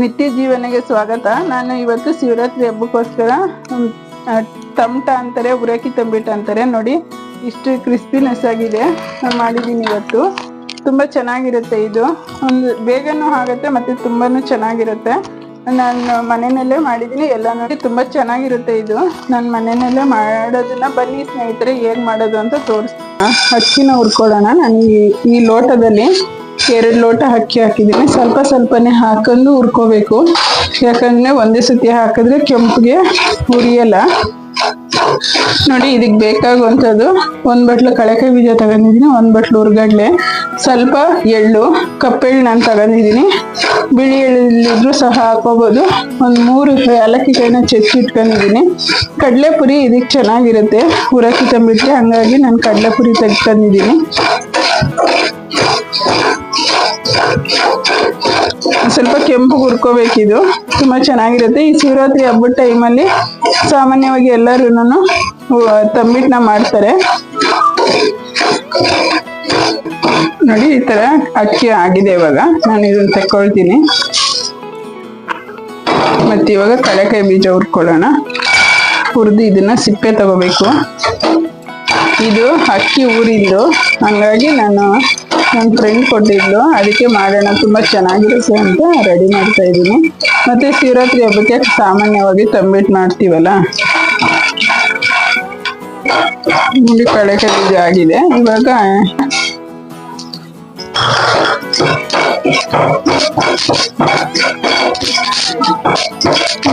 ನಿತ್ಯ ಜೀವನಗೆ ಸ್ವಾಗತ. ನಾನು ಇವತ್ತು ಶಿವರಾತ್ರಿ ಹಬ್ಬಕ್ಕೋಸ್ಕರ ತಮಟ ಅಂತಾರೆ, ಉರಕಿ ತಂಬಿಟ್ಟ ಅಂತಾರೆ. ನೋಡಿ, ಇಷ್ಟು ಕ್ರಿಸ್ಪಿನೆಸ್ ಆಗಿದೆ. ನಾನು ಮಾಡಿದ್ದೀನಿ ಇವತ್ತು. ತುಂಬ ಚೆನ್ನಾಗಿರುತ್ತೆ ಇದು. ಒಂದು, ಬೇಗನೂ ಆಗುತ್ತೆ ಮತ್ತು ತುಂಬಾ ಚೆನ್ನಾಗಿರುತ್ತೆ. ನಾನು ಮನೆಯಲ್ಲೇ ಮಾಡಿದ್ದೀನಿ. ಎಲ್ಲ ನೋಡಿ ತುಂಬ ಚೆನ್ನಾಗಿರುತ್ತೆ ಇದು. ನಾನು ಮನೆಯಲ್ಲೇ ಮಾಡೋದನ್ನ ಬನ್ನಿ ಸ್ನೇಹಿತರೆ, ಹೇಗೆ ಮಾಡೋದು ಅಂತ ತೋರಿಸ್ತೀನಿ. ಅಕ್ಕಿನ ಹುರ್ಕೊಳ್ಳೋಣ. ನಾನು ಈ ಲೋಟದಲ್ಲಿ ಎರಡು ಲೋಟ ಅಕ್ಕಿ ಹಾಕಿದ್ದೀನಿ. ಸ್ವಲ್ಪ ಸ್ವಲ್ಪನೇ ಹಾಕೊಂಡು ಹುರ್ಕೋಬೇಕು. ಯಾಕಂದ್ರೆ ಒಂದೇ ಸತಿ ಹಾಕಿದ್ರೆ ಕೆಂಪಿಗೆ ಹುರಿಯಲ್ಲ ನೋಡಿ, ಇದಕ್ಕೆ ಬೇಕಾಗುವಂಥದ್ದು ಒಂದು ಬಟ್ಲು ಕಳೆಕಾಯಿ ಬೀಜ ತಗೊಂಡಿದ್ದೀನಿ. ಒಂದು ಬಟ್ಲು ಹುರ್ಗಡ್ಲೆ ಸ್ವಲ್ಪ ಎಳ್ಳು, ಕಪ್ಪೆಳ್ಳು ನಾನು ತಗೊಂಡಿದ್ದೀನಿ. ಬಿಳಿ ಎಳ್ಳಿದ್ರು ಸಹ ಹಾಕೋಬೋದು ಒಂದು ಮೂರು ಏಲಕ್ಕಿ ಕೈನ ಚೆಚ್ಚಿ ಇಟ್ಕೊಂಡಿದ್ದೀನಿ ಕಡಲೆಪುರಿ ಇದಕ್ಕೆ ಚೆನ್ನಾಗಿರುತ್ತೆ. ಹುರಕ್ಕಿ ತಂಬಿಟ್ರೆ ಹಂಗಾಗಿ ನಾನು ಕಡಲೆಪುರಿ ತೆಗ್ಕೊಂಡಿದ್ದೀನಿ ಸ್ವಲ್ಪ ಕೆಂಪು ಹುರ್ಕೋಬೇಕಿದು. ತುಂಬ ಚೆನ್ನಾಗಿರುತ್ತೆ. ಈ ಶಿವರಾತ್ರಿ ಹಬ್ಬದ ಟೈಮಲ್ಲಿ ಸಾಮಾನ್ಯವಾಗಿ ಎಲ್ಲರೂ ತಂಬಿಟ್ಟನ್ನ ಮಾಡ್ತಾರೆ. ನೋಡಿ, ಈ ಥರ ಅಕ್ಕಿ ಆಗಿದೆ ಇವಾಗ. ನಾನು ಇದನ್ನು ತಕ್ಕೊಳ್ತೀನಿ. ಮತ್ತೆ ಇವಾಗ ಬೀಜ ಹುರ್ಕೊಳ್ಳೋಣ. ಹುರಿದು ಇದನ್ನು ಸಿಪ್ಪೆ ತಗೋಬೇಕು. ಇದು ಅಕ್ಕಿ ಊರಿಂದು. ಹಂಗಾಗಿ ನಾನು ನನ್ನ ಫ್ರೆಂಡ್ ಕೊಟ್ಟಿದ್ಲು. ಅದಕ್ಕೆ ಮಾಡೋಣ, ತುಂಬ ಚೆನ್ನಾಗಿರುತ್ತೆ ಅಂತ ರೆಡಿ ಮಾಡ್ತಾ ಇದ್ದೀನಿ. ಮತ್ತು ಶಿವರಾತ್ರಿ ಹಬ್ಬಕ್ಕೆ ಸಾಮಾನ್ಯವಾಗಿ ತಂಬಿಟ್ಟು ಮಾಡ್ತೀವಲ್ಲ? ಇಲ್ಲಿ ಕಳೆಕ ಬೀಜ ಆಗಿದೆ. ಇವಾಗ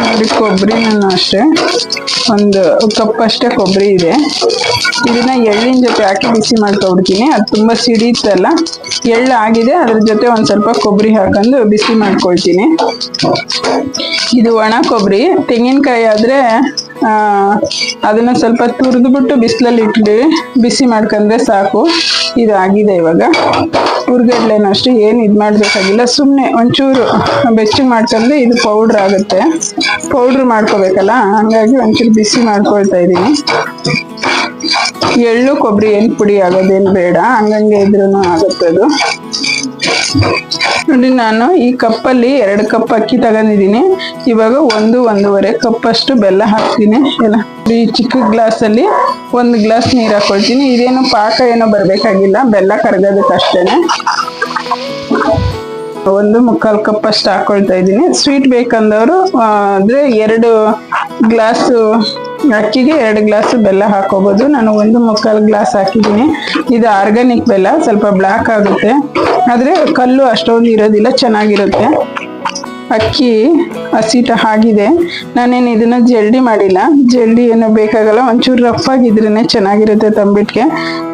ನೋಡಿ ಕೊಬ್ಬರಿನೂ ಅಷ್ಟೇ. ಒಂದು ಕಪ್ ಅಷ್ಟೇ ಕೊಬ್ಬರಿ ಇದೆ. ಇದನ್ನ ಎಳ್ಳಿನ ಜೊತೆ ಹಾಕಿ ಬಿಸಿ ಮಾಡ್ಕೊಬಿಡ್ತೀನಿ ಅದು ತುಂಬ ಸಿಡಿಯುತ್ತಲ್ಲ ಎಳ್ಳು ಆಗಿದೆ, ಅದ್ರ ಜೊತೆ ಒಂದು ಸ್ವಲ್ಪ ಕೊಬ್ಬರಿ ಹಾಕೊಂಡು ಬಿಸಿ ಮಾಡ್ಕೊಳ್ತೀನಿ. ಇದು ಒಣ ಕೊಬ್ಬರಿ. ತೆಂಗಿನಕಾಯಿ ಆದ್ರೆ ಅದನ್ನ ಸ್ವಲ್ಪ ತುರಿದ್ಬಿಟ್ಟು ಬಿಸಿಲಲ್ಲಿ ಇಟ್ಟು ಬಿಸಿ ಮಾಡ್ಕೊಂಡ್ರೆ ಸಾಕು. ಇದಾಗಿದೆ ಇವಾಗ. ಹುರ್ಗಡ್ಲೆನೂ ಅಷ್ಟೇ, ಏನು ಇದು ಮಾಡಬೇಕಾಗಿಲ್ಲ. ಸುಮ್ಮನೆ ಒಂಚೂರು ಬೆಚ್ಚಗೆ ಮಾಡ್ಕೊಂಡ್ರೆ ಇದು ಪೌಡ್ರ್ ಆಗುತ್ತೆ. ಪೌಡ್ರ್ ಮಾಡ್ಕೋಬೇಕಲ್ಲ? ಹಂಗಾಗಿ ಒಂಚೂರು ಬಿಸಿ ಮಾಡ್ಕೊಳ್ತಾ ಇದ್ದೀನಿ. ಎಳ್ಳು ಕೊಬ್ಬರಿ ಏನು ಪುಡಿ ಆಗೋದೇನು ಬೇಡ. ಹಂಗಂಗೆ ಇದ್ರೂ ಆಗುತ್ತೆ ಅದು. ನೋಡಿ ನಾನು ಈ ಕಪ್ಪಲ್ಲಿ ಎರಡು ಕಪ್ ಅಕ್ಕಿ ತಗೊಂಡಿದ್ದೀನಿ. ಇವಾಗ ಒಂದು, ಒಂದೂವರೆ ಕಪ್ ಅಷ್ಟು ಬೆಲ್ಲ ಹಾಕ್ತೀನಿ. ಎಲ್ಲ ಈ ಚಿಕ್ಕ ಗ್ಲಾಸಲ್ಲಿ ಒಂದು ಗ್ಲಾಸ್ ನೀರು ಹಾಕೊಳ್ತೀನಿ. ಇದೇನು ಪಾಕ ಏನೋ ಬರಬೇಕಾಗಿಲ್ಲ. ಬೆಲ್ಲ ಕರಗೋದಕ್ಕಷ್ಟೇ ಒಂದು ಮುಕ್ಕಾಲು ಕಪ್ ಅಷ್ಟು ಹಾಕೊಳ್ತಾ ಇದ್ದೀನಿ. ಸ್ವೀಟ್ ಬೇಕಂದವರು ಅಂದರೆ ಎರಡು ಗ್ಲಾಸು ಅಕ್ಕಿಗೆ ಎರಡು ಗ್ಲಾಸು ಬೆಲ್ಲ ಹಾಕೋಬೋದು. ನಾನು ಒಂದು ಮುಕ್ಕಾಲು ಗ್ಲಾಸ್ ಹಾಕಿದ್ದೀನಿ. ಇದು ಆರ್ಗಾನಿಕ್ ಬೆಲ್ಲ. ಸ್ವಲ್ಪ ಬ್ಲ್ಯಾಕ್ ಆಗುತ್ತೆ. ಆದ್ರೆ ಕಲ್ಲು ಅಷ್ಟೊಂದು ಇರೋದಿಲ್ಲ, ಚೆನ್ನಾಗಿರುತ್ತೆ. ಅಕ್ಕಿ ಹಸಿಟ ಆಗಿದೆ ನಾನೇನು ಇದನ್ನು ಜಲ್ಡಿ ಮಾಡಿಲ್ಲ. ಜಲ್ಡಿ ಏನು ಬೇಕಾಗಲ್ಲ, ಒಂಚೂರು ರಫ್ ಚೆನ್ನಾಗಿರುತ್ತೆ ತಂಬಿಟ್ಗೆ.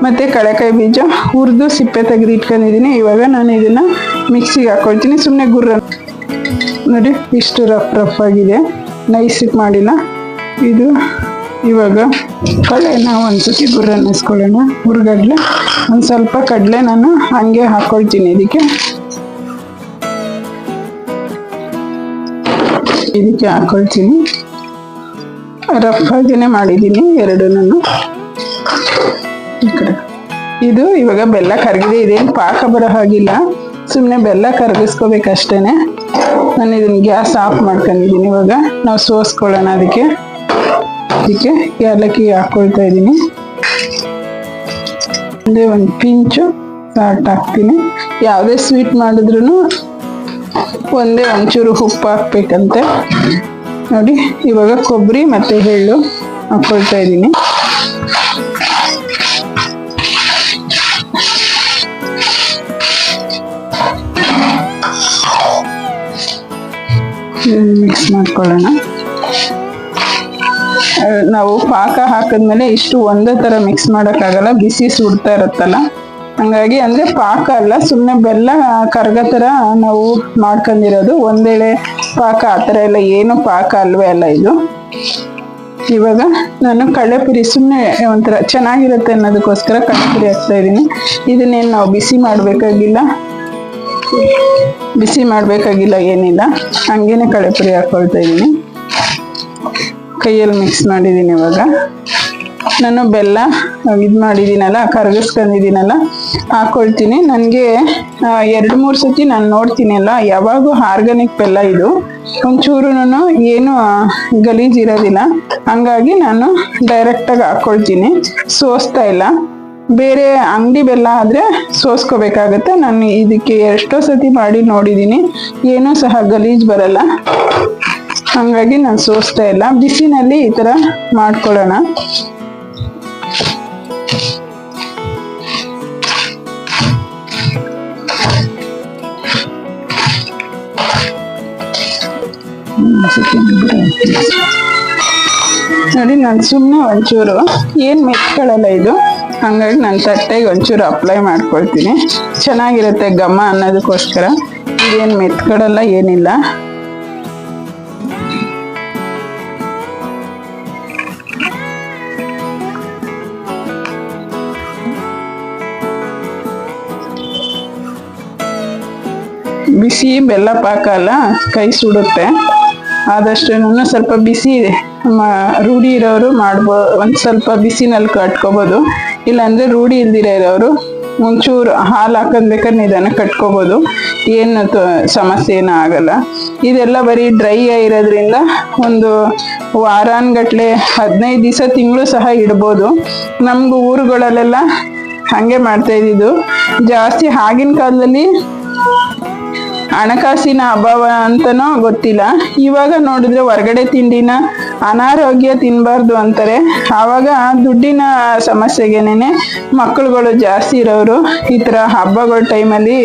ಮತ್ತು ಕಳೆಕಾಯಿ ಬೀಜ, ಹುರಿದು ಸಿಪ್ಪೆ ತೆಗೆದು ಇಟ್ಕೊಂಡಿದ್ದೀನಿ. ಇವಾಗ ನಾನು ಇದನ್ನು ಮಿಕ್ಸಿಗೆ ಹಾಕ್ಕೊಳ್ತೀನಿ ಸುಮ್ಮನೆ ಗುರ್ರ ನೋಡಿ, ಇಷ್ಟು ರಫ್ ರಫ್ ಆಗಿದೆ. ನೈಸಿಗೆ ಮಾಡಿಲ್ಲ. ಇದು ಇವಾಗ ಕಡಲೆನ ಒಂದು ಸತಿ ಅನ್ನಿಸ್ಕೊಳ್ಳೋಣ ಹುರ್ಗಡ್ಲೆ ಒಂದು ಸ್ವಲ್ಪ ಕಡಲೆ ನಾನು ಹಂಗೆ ಹಾಕ್ಕೊಳ್ತೀನಿ ಇದಕ್ಕೆ. ಇದಕ್ಕೆ ಹಾಕ್ಕೊಳ್ತೀನಿ ರಫ್ ಆಗಿನೇ ಮಾಡಿದ್ದೀನಿ ಎರಡು ನಾನು ಈ ಕಡೆ. ಇದು ಇವಾಗ ಬೆಲ್ಲ ಕರಗಿದೆ, ಇದೇನು ಪಾಕ ಬರೋ ಹಾಗಿಲ್ಲ. ಸುಮ್ಮನೆ ಬೆಲ್ಲ ಕರಗಿಸ್ಕೋಬೇಕಷ್ಟೇ ನಾನು ಇದನ್ನು ಗ್ಯಾಸ್ ಆಫ್ ಮಾಡ್ಕೊಂಡಿದ್ದೀನಿ ಇವಾಗ. ನಾವು ಸೋಸ್ಕೊಳ್ಳೋಣ ಅದಕ್ಕೆ. ಅದಕ್ಕೆ ಏಲಕ್ಕಿ ಹಾಕೊಳ್ತಾ ಇದ್ದೀನಿ. ಒಂದೇ ಒಂದು ಪಿಂಚು ಸಾಲ್ಟ್ ಹಾಕ್ತೀನಿ. ಯಾವುದೇ ಸ್ವೀಟ್ ಮಾಡಿದ್ರು ಒಂದೇ ಒಂಚೂರು ಉಪ್ಪು ಹಾಕ್ಬೇಕಂತೆ. ನೋಡಿ, ಇವಾಗ ಕೊಬ್ಬರಿ ಮತ್ತು ಎಳ್ಳು ಹಾಕ್ಕೊಳ್ತಾ ಇದ್ದೀನಿ. ಮಿಕ್ಸ್ ಮಾಡ್ಕೊಳ್ಳೋಣ. ನಾವು ಪಾಕ ಹಾಕಿದ್ಮೇಲೆ ಇಷ್ಟು ಒಂದೇ ಥರ ಮಿಕ್ಸ್ ಮಾಡೋಕ್ಕಾಗಲ್ಲ, ಬಿಸಿ ಸುಡ್ತಾ ಇರುತ್ತಲ್ಲ. ಹಂಗಾಗಿ ಅಂದರೆ ಪಾಕ ಅಲ್ಲ ಸುಮ್ಮನೆ ಬೆಲ್ಲ ಕರ್ಗ ಥರ ನಾವು ಮಾಡ್ಕೊಂಡಿರೋದು. ಒಂದೇಳೆ ಪಾಕ ಆ ಥರ ಎಲ್ಲ ಏನು ಪಾಕ ಅಲ್ವೇ ಅಲ್ಲ ಇದು. ಇವಾಗ ನಾನು ಕಡಲೆಪುರಿ ಸುಮ್ಮನೆ ಒಂಥರ ಚೆನ್ನಾಗಿರುತ್ತೆ ಅನ್ನೋದಕ್ಕೋಸ್ಕರ ಕಡಲೆಪುರಿ ಹಾಕ್ತಾ ಇದ್ದೀನಿ. ಇದನ್ನೇನು ನಾವು ಬಿಸಿ ಮಾಡಬೇಕಾಗಿಲ್ಲ. ಬಿಸಿ ಮಾಡಬೇಕಾಗಿಲ್ಲ ಏನಿಲ್ಲ. ಹಂಗೇನೆ ಕಳೆಪುರಿ ಹಾಕ್ಕೊಳ್ತಾ ಇದ್ದೀನಿ. ಕೈಯಲ್ಲಿ ಮಿಕ್ಸ್ ಮಾಡಿದ್ದೀನಿ ಇವಾಗ. ನಾನು ಬೆಲ್ಲ ಇದು ಮಾಡಿದ್ದೀನಲ್ಲ ಕರಗಿಸ್ಕೊಂಡಿದ್ದೀನಲ್ಲ ಹಾಕ್ಕೊಳ್ತೀನಿ ನನಗೆ ಎರಡು ಮೂರು ಸತಿ ನಾನು ನೋಡ್ತೀನಲ್ಲ, ಯಾವಾಗೂ ಆರ್ಗಾನಿಕ್ ಬೆಲ್ಲ ಇದು. ಒಂಚೂರು ಏನು ಗಲೀಜಿರೋದಿಲ್ಲ ಹಂಗಾಗಿ ನಾನು ಡೈರೆಕ್ಟಾಗಿ ಹಾಕ್ಕೊಳ್ತೀನಿ ಸೋಸ್ತಾ ಇಲ್ಲ. ಬೇರೆ ಅಂಗಡಿ ಬೆಲ್ಲ ಆದರೆ ಸೋಸ್ಕೋಬೇಕಾಗತ್ತೆ. ನಾನು ಇದಕ್ಕೆ ಎಷ್ಟೋ ಸತಿ ಮಾಡಿ ನೋಡಿದ್ದೀನಿ. ಏನೂ ಸಹ ಗಲೀಜ್ ಬರಲ್ಲ. ಹಂಗಾಗಿ ನಾನು ಸೋಸ್ತಾ ಇಲ್ಲ. ಬಿಸಿನಲ್ಲಿ ಈ ಥರ ಮಾಡ್ಕೊಳ್ಳೋಣ. ನೋಡಿ, ನಾನು ಸುಮ್ಮನೆ ಒಂಚೂರು. ಏನು ಮೆತ್ಕೊಳ್ಳಲ್ಲ ಇದು? ಹಂಗಾಗಿ ನಾನು ತಟ್ಟೆಗೆ ಒಂಚೂರು ಅಪ್ಲೈ ಮಾಡ್ಕೊಳ್ತೀನಿ. ಚೆನ್ನಾಗಿರುತ್ತೆ ಘಮ ಅನ್ನೋದಕ್ಕೋಸ್ಕರ. ಇದೇನು ಮೆತ್ಕೊಳ್ಳಲ್ಲ ಏನಿಲ್ಲ. ಬಿಸಿ ಬೆಲ್ಲ ಪಾಕ ಅಲ್ಲ ಕೈ ಸುಡುತ್ತೆ. ಆದಷ್ಟು ಸ್ವಲ್ಪ ಬಿಸಿ ರೂಢಿ ಇರೋರು ಮಾಡ್ಬೋ, ಒಂದು ಸ್ವಲ್ಪ ಬಿಸಿನಲ್ಲಿ ಕಟ್ಕೋಬೋದು. ಇಲ್ಲಾಂದರೆ ರೂಢಿ ಇಲ್ದಿರ ಇರೋರು ಒಂಚೂರು ಹಾಲು ಹಾಕೊಂಡ್ ಬೇಕಾದ್ರೆ ನಿಧಾನ ಕಟ್ಕೋಬೋದು. ಏನು ಸಮಸ್ಯೆ ಏನೂ ಆಗಲ್ಲ. ಇದೆಲ್ಲ ಬರೀ ಡ್ರೈ ಇರೋದ್ರಿಂದ ಒಂದು ವಾರಾನ್ಗಟ್ಲೆ ಹದಿನೈದು ದಿವಸ ತಿಂಗಳು ಸಹ ಇಡ್ಬೋದು. ನಮ್ಗೆ ಊರುಗಳಲ್ಲೆಲ್ಲ ಹಾಗೆ ಮಾಡ್ತಾ ಜಾಸ್ತಿ ಆಗಿನ ಕಾಲದಲ್ಲಿ ಹಣಕಾಸಿನ ಅಭಾವ ಅಂತನೋ ಗೊತ್ತಿಲ್ಲ. ಇವಾಗ ನೋಡಿದ್ರೆ ಹೊರಗಡೆ ತಿಂಡಿನ ಅನಾರೋಗ್ಯ ತಿನ್ನಬಾರ್ದು ಅಂತಾರೆ. ಆವಾಗ ದುಡ್ಡಿನ ಸಮಸ್ಯೆಗೇನೆ ಮಕ್ಕಳುಗಳು ಜಾಸ್ತಿ ಇರೋರು ಈ ಥರ ಹಬ್ಬಗಳ ಟೈಮಲ್ಲಿ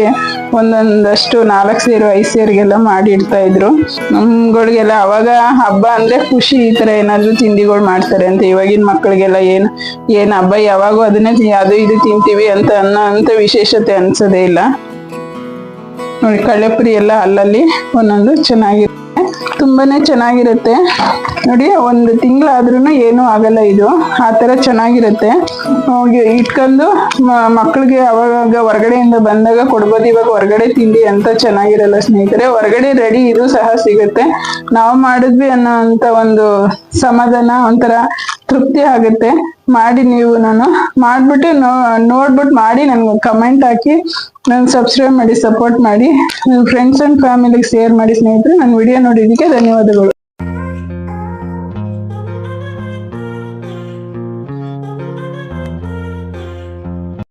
ಒಂದೊಂದಷ್ಟು ನಾಲ್ಕು ಸೇರು, ಐದು ಸೇರಿಗೆಲ್ಲ ಮಾಡಿಡ್ತಾ ಇದ್ರು. ನಮ್ಗಳಿಗೆಲ್ಲ ಅವಾಗ ಹಬ್ಬ ಅಂದ್ರೆ ಖುಷಿ ಈ ಥರ ಏನಾದರೂ ತಿಂಡಿಗಳು ಮಾಡ್ತಾರೆ ಅಂತ. ಇವಾಗಿನ ಮಕ್ಕಳಿಗೆಲ್ಲ ಏನು ಏನು ಹಬ್ಬ ಯಾವಾಗೂ ಅದನ್ನೇ, ಅದು ಇದು ತಿಂತೀವಿ ಅಂತ ಅನ್ನೋ ಅಂತ ವಿಶೇಷತೆ ಅನ್ಸೋದೇ ಇಲ್ಲ. ನೋಡಿ ಕಳ್ಳೆಪುರಿ ಎಲ್ಲ ಅಲ್ಲಲ್ಲಿ ಒಂದೊಂದು ಚೆನ್ನಾಗಿರುತ್ತೆ. ತುಂಬಾನೇ ಚೆನ್ನಾಗಿರುತ್ತೆ. ನೋಡಿ, ಒಂದು ತಿಂಗಳಾದ್ರೂ ಏನೂ ಆಗಲ್ಲ ಇದು. ಆ ಥರ ಚೆನ್ನಾಗಿರುತ್ತೆ. ಇಟ್ಕೊಂಡು ಮಕ್ಕಳಿಗೆ ಅವಾಗ ಹೊರಗಡೆಯಿಂದ ಬಂದಾಗ ಕೊಡ್ಬೋದು. ಇವಾಗ ಹೊರಗಡೆ ತಿಂಡಿ ಅಂತ ಚೆನ್ನಾಗಿರಲ್ಲ ಸ್ನೇಹಿತರೆ. ಹೊರಗಡೆ ರೆಡಿ ಇದು ಸಹ ಸಿಗುತ್ತೆ. ನಾವು ಮಾಡಿದ್ವಿ ಅನ್ನೋ ಒಂದು ಸಮಾಧಾನ, ಒಂಥರ ತೃಪ್ತಿ ಆಗುತ್ತೆ. ಮಾಡಿ ನೀವು ನಾನು ಮಾಡಿಬಿಟ್ಟು ನೋ ನೋಡ್ಬಿಟ್ಟು ಮಾಡಿ ನನಗೆ ಕಮೆಂಟ್ ಹಾಕಿ. ನನ್ನ ಸಬ್ಸ್ಕ್ರೈಬ್ ಮಾಡಿ ಸಪೋರ್ಟ್ ಮಾಡಿ. ಫ್ರೆಂಡ್ಸ್ ಅಂಡ್ ಫ್ಯಾಮಿಲಿಗೆ ಶೇರ್ ಮಾಡಿ ಸ್ನೇಹಿತರೆ ನನ್ನ ವಿಡಿಯೋ ನೋಡಿದ್ದಕ್ಕೆ ಧನ್ಯವಾದಗಳು.